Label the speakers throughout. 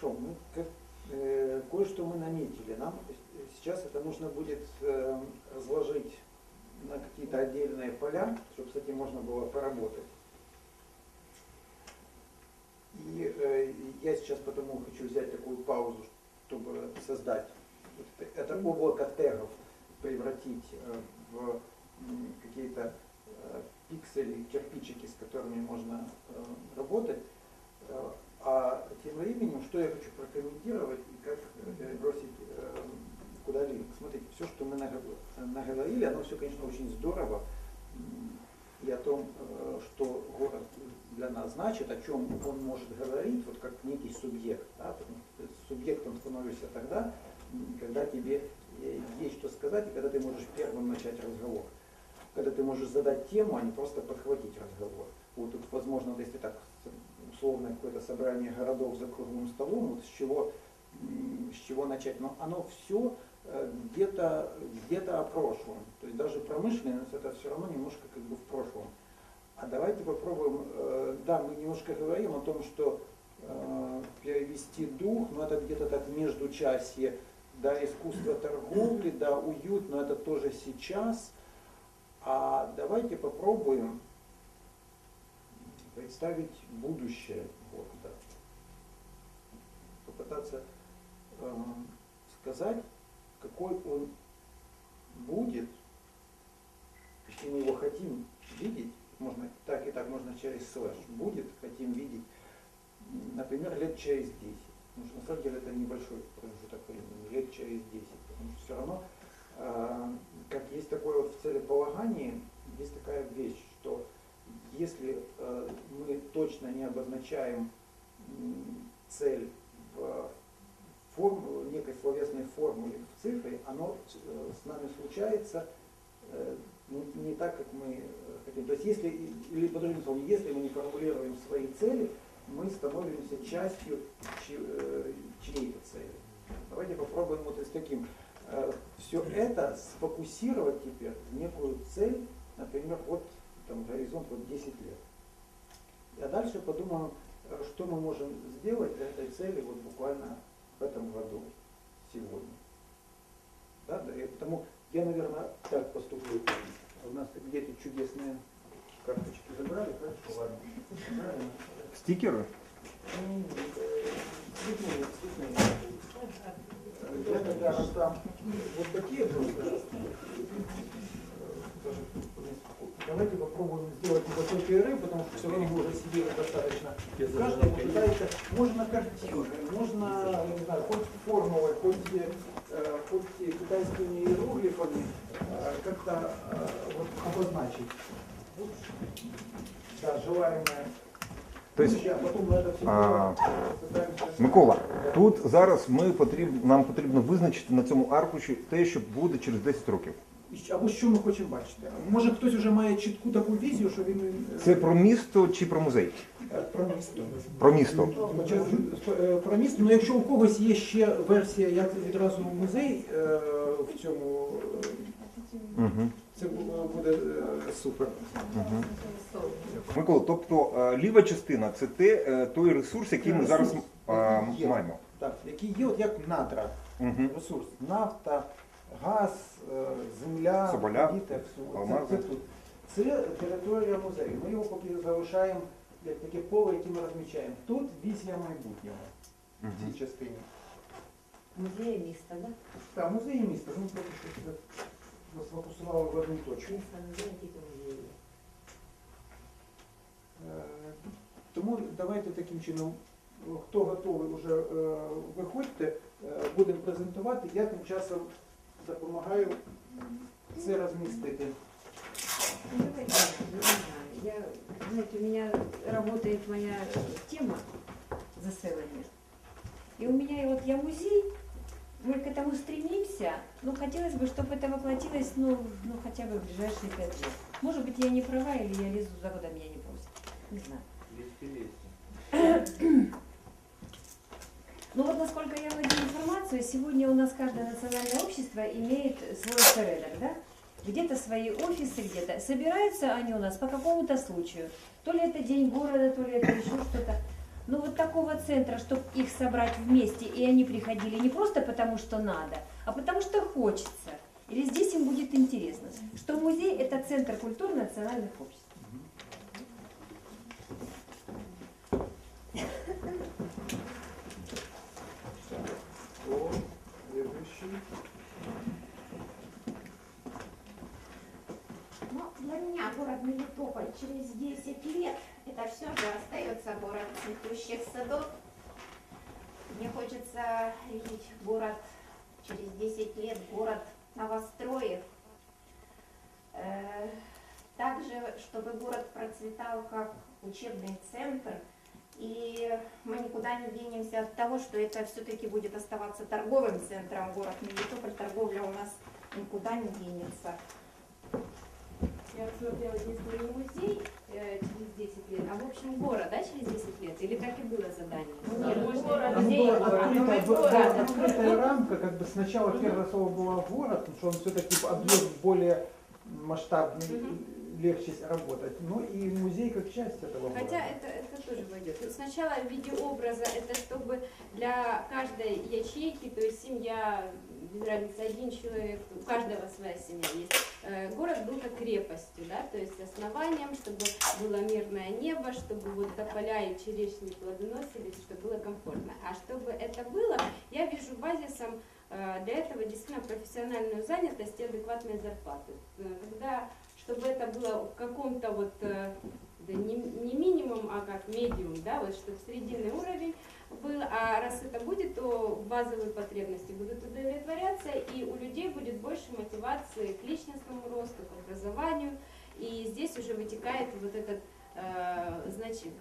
Speaker 1: Хорошо, мы э, кое-что мы наметили. Нам э, сейчас это нужно будет э, разложить на какие-то отдельные поля, чтобы с этим можно было поработать. И э, я сейчас потому хочу взять такую паузу, чтобы создать это, это облако тегов, превратить э, в какие-то э, пиксели, кирпичики, с которыми можно э, работать. А тем временем, что я хочу прокомментировать и как э, бросить э, куда линк. Смотрите, все, что мы наго- наговорили, оно все, конечно, очень здорово. И о том, э, что город для нас значит, о чем он может говорить, вот как некий субъект. Да? Субъектом становишься тогда, когда тебе э, есть что сказать, и когда ты можешь первым начать разговор. Когда ты можешь задать тему, а не просто подхватить разговор. Вот возможно, если так условное какое-то собрание городов за круглым столом, вот с чего, с чего начать. Но оно все где-то где о прошлом. То есть даже промышленность это все равно немножко как бы в прошлом. А давайте попробуем, э, да, мы немножко говорим о том, что э, перевести дух, но это где-то так между часье, да, искусство торговли, да, уют, но это тоже сейчас. А давайте попробуем представить будущее города. Попытаться э, сказать, какой он будет, если мы его хотим видеть, можно так и так, можно через слэш, будет, хотим видеть, например, лет через 10. Потому что на самом деле это небольшой промежуток времени, лет через 10. Потому что все равно, э, как есть такое вот в целеполагании, есть такая вещь, что если э, мы точно не обозначаем цель в форму, некой словесной формуле в цифре, оно э, с нами случается э, не, не так, как мы хотим. То есть если, или по другим словам, если мы не формулируем свои цели, мы становимся частью чьей-то цели. Давайте попробуем вот с таким. Все это сфокусировать теперь в некую цель, например, вот там, горизонт вот 10 лет. А дальше подумаем, э, что мы можем сделать для этой цели вот буквально в этом году, сегодня. Да, да, и потому я, наверное, так поступлю. У нас где-то чудесные карточки забрали, хорошо, ладно. Правильно.
Speaker 2: Стикеры?
Speaker 1: Э, цветные. Э, Я тогда раздам вот такие просто. Э, тоже Давайте попробуем сделать небольшой перерыв, потому что все равно мы уже сидели достаточно. Каждый пытается, можно картинкой, можно, не знаю, хоть формулой, хоть, э, хоть и китайскими иероглифами э, как-то э, вот обозначить. Вот, Да, желаемое.
Speaker 2: То есть,
Speaker 1: будущее, а потом мы это все
Speaker 2: а,
Speaker 1: пытаємося-
Speaker 2: Микола, тут зараз ми потрібно, нам потрібно визначити на цьому аркуші те, що буде через 10 років.
Speaker 1: Або що ми хочемо бачити. Може хтось вже має чітку таку візію, що він е,
Speaker 2: Це про місто чи про музей?
Speaker 1: е, про місто.
Speaker 2: Про місто.
Speaker 1: Е, Про місто, ну якщо у когось є ще версія, як відразу музей в цьому,
Speaker 2: Угу.
Speaker 1: це буде супер.
Speaker 2: Угу. Микола, тобто ліва частина це те, той ресурс, який ми зараз е, маємо.
Speaker 1: Так, які є от як надра,
Speaker 2: Угу.
Speaker 1: ресурс, нафта, газ, е, земля,
Speaker 2: Соболя,
Speaker 1: повітря, все. Це, це тут. Це територія музею. Ми його поки залишаємо як таке поле, яке ми розмічаємо. Тут візія майбутнього в цій частині.
Speaker 3: Музея міста, да?
Speaker 1: Так, музей і місто. Ми поки що сфокусували в одну точку.
Speaker 3: Тільки музеї.
Speaker 1: Е, Тому давайте таким чином, хто готовий вже е, виходьте, будемо презентувати. Я тим часом допомагаю це розмістити.
Speaker 3: Ну, я не знаю. Я, знаете, у меня работает моя тема заселения. И у меня, и вот я музей, мы к этому стремимся, но хотелось бы, чтобы это воплотилось, ну, ну хотя бы в ближайшие пять лет. Может быть, я не права, или я лезу за куда меня не просят. Не знаю. Ну вот насколько я владею информацией, сегодня у нас каждое национальное общество имеет свой порядок, да? Где-то свои офисы, где-то. Собираются они у нас по какому-то случаю. То ли это день города, то ли это еще что-то. Но вот такого центра, чтобы их собрать вместе, и они приходили не просто потому, что надо, а потому что хочется. Или здесь им будет интересно, что музей – это центр культурно-национальных обществ.
Speaker 1: О, следующий.
Speaker 4: Но для меня город Мелитополь через 10 лет это все же остается город цветущих садов. Мне хочется видеть город через 10 лет, город новостроев. Э, Также, чтобы город процветал как учебный центр, и мы никуда не денемся от того, что это все-таки будет оставаться торговым центром город Мелитополь. Торговля у нас никуда не денется.
Speaker 3: Я смотрела, если не музей э, через 10 лет, а в общем город, да, через 10 лет? Или так и было задание?
Speaker 4: Нет,
Speaker 3: Можно
Speaker 4: город,
Speaker 3: музей, город,
Speaker 1: открытая, рамка, как бы сначала первое слово было город, потому что он все-таки объект более масштабный,
Speaker 3: Мгм.
Speaker 1: Легче работать. Ну и музей как часть этого
Speaker 5: Хотя это, это тоже войдет. Сначала в виде образа, это чтобы для каждой ячейки, то есть семья, без разницы, один человек, у каждого своя семья есть, э, город был как крепостью, да, то есть основанием, чтобы было мирное небо, чтобы вот тополя и черешни плодоносились, чтобы было комфортно. А чтобы это было, я вижу базисом э, для этого действительно профессиональную занятость и адекватные зарплаты. Э, Когда, чтобы это было в каком-то вот э, да не, не минимум, а как медиум, да, вот чтобы срединный уровень был, а раз это будет, то базовые потребности будут удовлетворяться, и у людей будет больше мотивации к личностному росту, к образованию, и здесь уже вытекает вот этот, э, значит,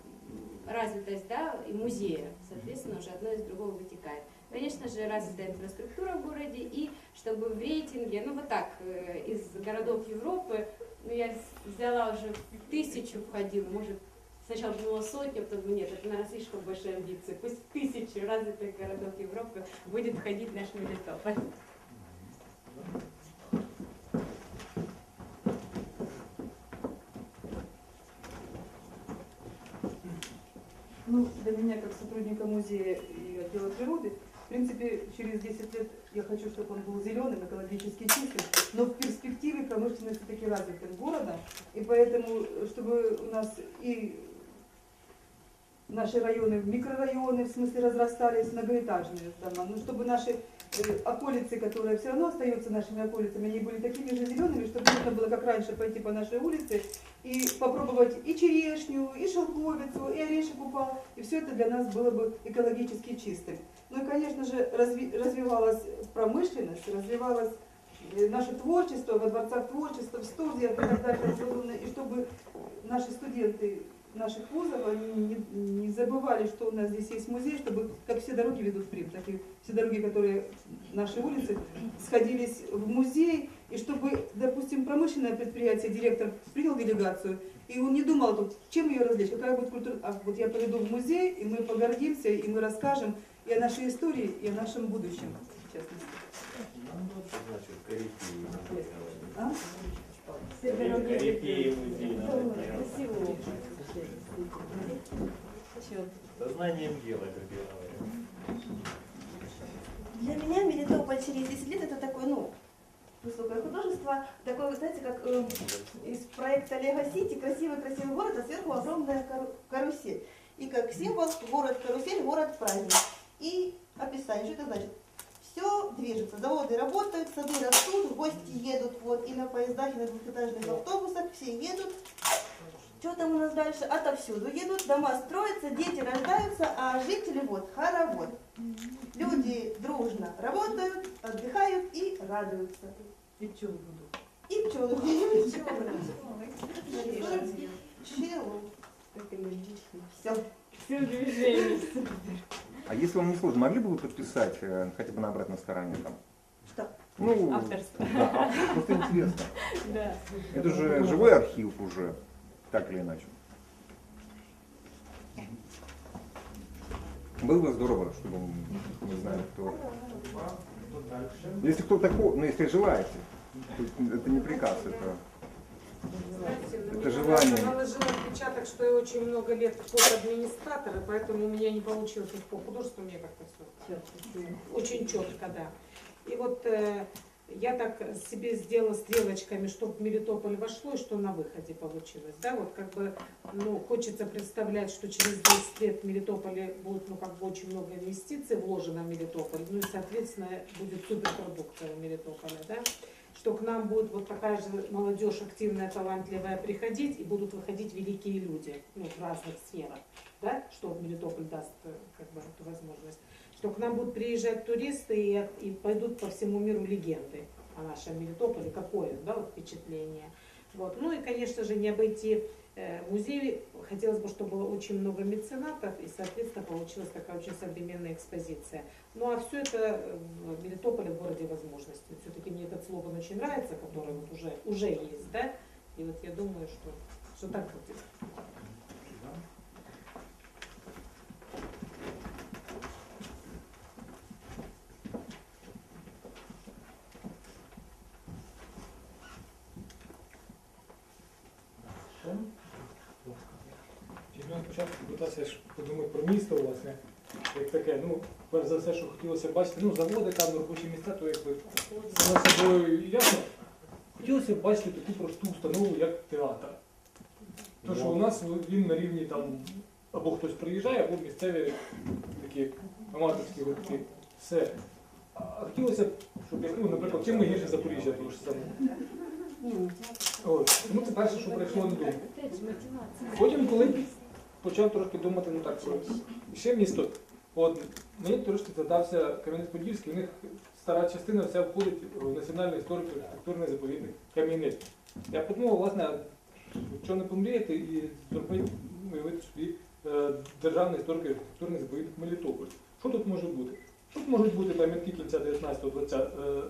Speaker 5: развитость, да, и музея, соответственно, уже одно из другого вытекает. Конечно же, развитая инфраструктура в городе, и чтобы в рейтинге, ну вот так, э, из городов Европы, ну я взяла уже тысячу входила, может, сначала думала сотню, потом думаю, нет, это, наверное, слишком большие амбиции. Пусть в тысячу развитых городов Европы будет входить наш Мелитополь.
Speaker 6: Ну, для меня, как сотрудника музея и отдела природы, в принципе, через 10 лет я хочу, чтобы он был зеленым, экологически чистым, но в перспективе промышленности таки развитым городом. И поэтому, чтобы у нас и наши районы, микрорайоны, в смысле, разрастались многоэтажные дома, ну, чтобы наши э, околицы, которые все равно остаются нашими околицами, они были такими же зелеными, чтобы можно было, как раньше, пойти по нашей улице и попробовать и черешню, и шелковицу, и орешек упал, и все это для нас было бы экологически чистым. Ну и, конечно же, разви- развивалась промышленность, развивалось э, наше творчество во дворцах творчества, в студиях и так далее, и чтобы наши студенты наших вузов, они не, не забывали, что у нас здесь есть музей, чтобы, как все дороги ведут в Крым, так и все дороги, которые наши улицы, сходились в музей, и чтобы, допустим, промышленное предприятие, директор принял делегацию, и он не думал, тут, чем ее развлечь, какая будет культура, а вот я поведу в музей, и мы погордимся, и мы расскажем и о нашей истории, и о нашем будущем, в частности. А?
Speaker 7: Сознанием дела, как я говорю.
Speaker 8: Для меня Мелитополь через 10 лет это такое, ну, высокое художество, такое, вы знаете, как э, из проекта Лего Сити, красивый-красивый город, а сверху огромная кару- карусель. И как символ город-карусель, город-праздник. И описание, что это значит? Все движется, заводы работают, сады растут, гости едут, вот, и на поездах, и на двухэтажных автобусах, все едут. Что там у нас дальше? Отовсюду едут, дома строятся, дети рождаются, а жители вот хоровод. Люди дружно работают, отдыхают и радуются.
Speaker 6: И пчелы будут.
Speaker 8: И пчелы пьют, пчелы. Все.
Speaker 5: Все движение.
Speaker 2: А если вам не сложно, могли бы вы подписать э, хотя бы на обратной стороне там?
Speaker 8: Что?
Speaker 2: Ну,
Speaker 5: Авторство.
Speaker 2: да, просто интересно.
Speaker 5: Да.
Speaker 2: Это же живой архив уже, так или иначе. Было бы здорово, чтобы мы знали, кто. Если кто такой, ну если желаете, это не приказ, это, это желание. название.
Speaker 9: наложила отпечаток, что я очень много лет администратора, поэтому у меня не получилось их по художеству, мне как-то все очень четко, да. И вот э, я так себе сделала стрелочками, чтобы в Мелитополь вошло, и что на выходе получилось. Да, вот как бы, ну, хочется представлять, что через 10 лет в Мелитополе будет, ну, как бы очень много инвестиций вложено в Мелитополь, ну, и, соответственно, будет суперпродукция в Мелитополе, да что к нам будет вот такая же молодежь активная, талантливая приходить, и будут выходить великие люди ну, в разных сферах, да, что Мелитополь даст э, как бы эту возможность, что к нам будут приезжать туристы и, и пойдут по всему миру легенды о нашем Мелитополе, какое да, вот впечатление. Вот. Ну и, конечно же, не обойти музей. Хотелось бы, чтобы было очень много меценатов, и, соответственно, получилась такая очень современная экспозиция. Ну а все это в Мелитополе, в городе возможностей. Все-таки мне этот слоган очень нравится, который вот уже, уже есть, да? И вот я думаю, что, что так будет.
Speaker 10: Все, що хотілося бачити, ну, заводи там, робочі міста, то якби само собою ясно. Хотілося б бачити таку просту установу, як театр. То, що у нас він на рівні там або хтось приїжджає, або місцеві такі аматорські гуртки. Все. А хотілося б, щоб, ну, наприклад, чим ми гірше Запоріжжя, тому ж саме. От. Тому це перше, що прийшло на думку. Потім, коли почав трошки думати, ну так, про ще місто, от мені трошки задався Кам'янець-Подільський, у них стара частина вся входить в національний історико-архітектурний заповідник Кам'янець. Я подумав, власне, що не помріяти і зробити, уявити собі е, державний історико-архітектурний заповідник Мелітополь. Що тут може бути? Тут можуть бути пам'ятки кінця 19-20, е,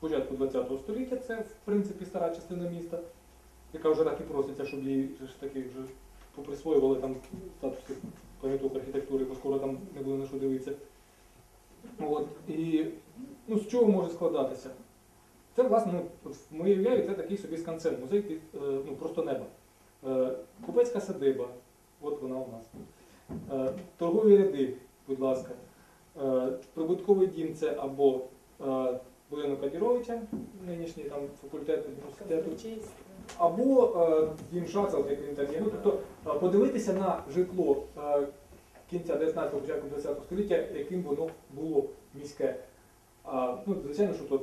Speaker 10: початку 20 століття, це в принципі стара частина міста, яка вже так і проситься, щоб її ж таки вже поприсвоювали там статус пам'яток архітектури, бо скоро там не буде на що дивитися. От. І ну, з чого може складатися? Це, власне, ну, в моїй уяві це такий собі скансен, музей під е, ну, просто неба. Е, Купецька садиба, от вона у нас. Е, торгові ряди, будь ласка. Прибутковий дім це або будинок Кадіровича, нинішній там факультет університету, або е, дім Шацел, як він там є. Ну, тобто е, подивитися на житло е, кінця 19-го, початку 20-го століття, яким воно було міське. Ну, звичайно, що тут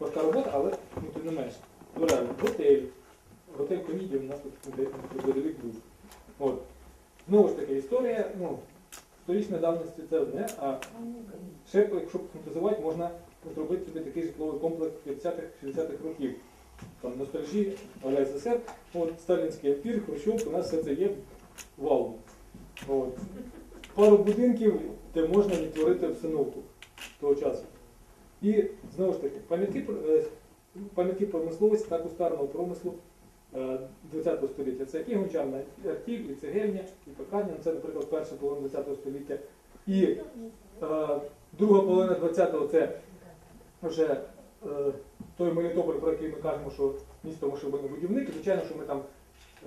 Speaker 10: важка робота, але ну, тим не менше. Ну, реально, готель, готель комедії у нас тут бойовик був. От. Знову ж таки, історія, ну, сторічної давності це одне, а ще, якщо фантазувати, можна зробити собі такий житловий комплекс 50-х-60-х років. Там ностальжі, Аля СССР, от сталінський ампір, Хрущов, у нас все це є валом. От. Пару будинків, де можна відтворити обстановку того часу. І знову ж таки, пам'ятки е, пам'ятки промисловості та кустарного промислу е, 20 століття. Це і гончарна артіль, і цегельня, і пекарня. Це, наприклад, перша половина 20 століття. І е, друга половина 20-го це вже е, той Мелітополь, про який ми кажемо, що місто машинобудівник. Звичайно, що ми там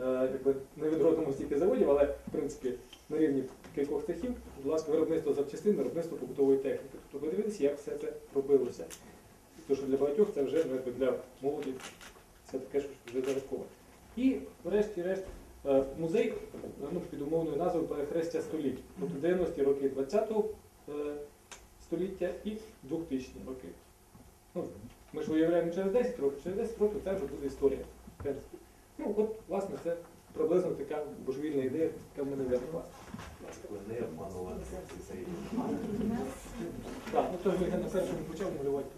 Speaker 10: е, якби, не відродимо стільки заводів, але в принципі на рівні кількох цехів, будь ласка, виробництво запчастин, виробництво побутової техніки. Тобто подивитися, як все це робилося. Тому що для багатьох це вже ну, якби, для молоді це таке ж вже зарядкове. І врешті-решт е, музей ну, під умовною назвою перехрестя століть. Тобто 90-ті роки 20-го е, століття і 2000-ті роки. Ну, ми ж виявляємо через 10 років, через 10 років це вже буде історія. в принципі. Ну, от, власне, це приблизно така божевільна ідея, яка в мене виникла.
Speaker 7: Не обманувати цей
Speaker 10: Так, ну то ж я на першому почав малювати.